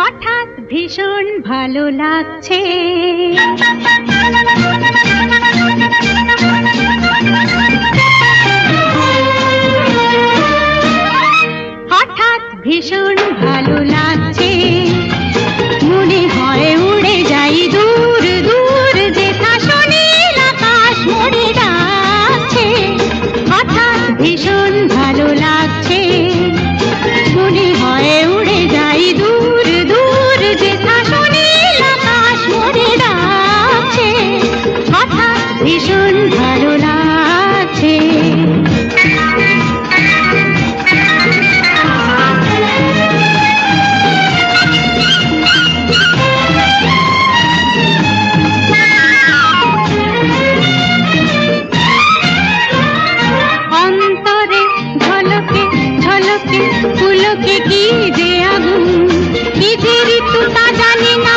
হঠাৎ ভীষণ ভালো লাগছে। হঠাৎ ভীষণ পুলকে কি যে আগুন? নিজেরই তো তা জানি না।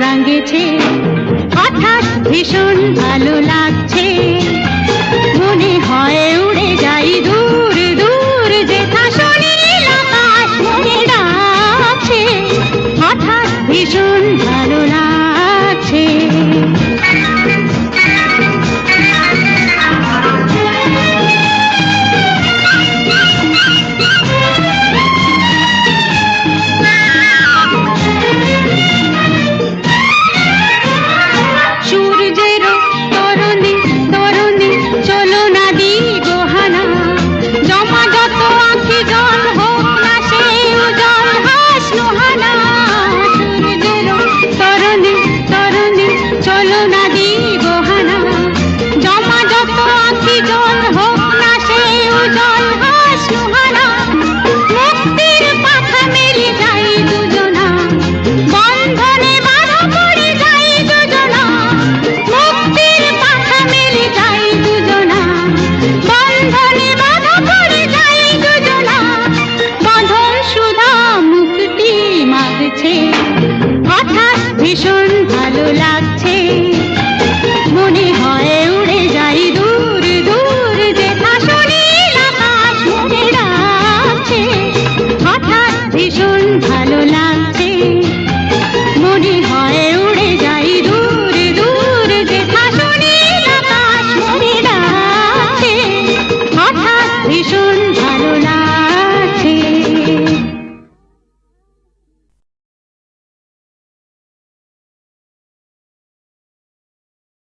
রাঙেছে। হঠাৎ ভীষণ ভালো লাগছে। ভীষণ ভালো লাগছে।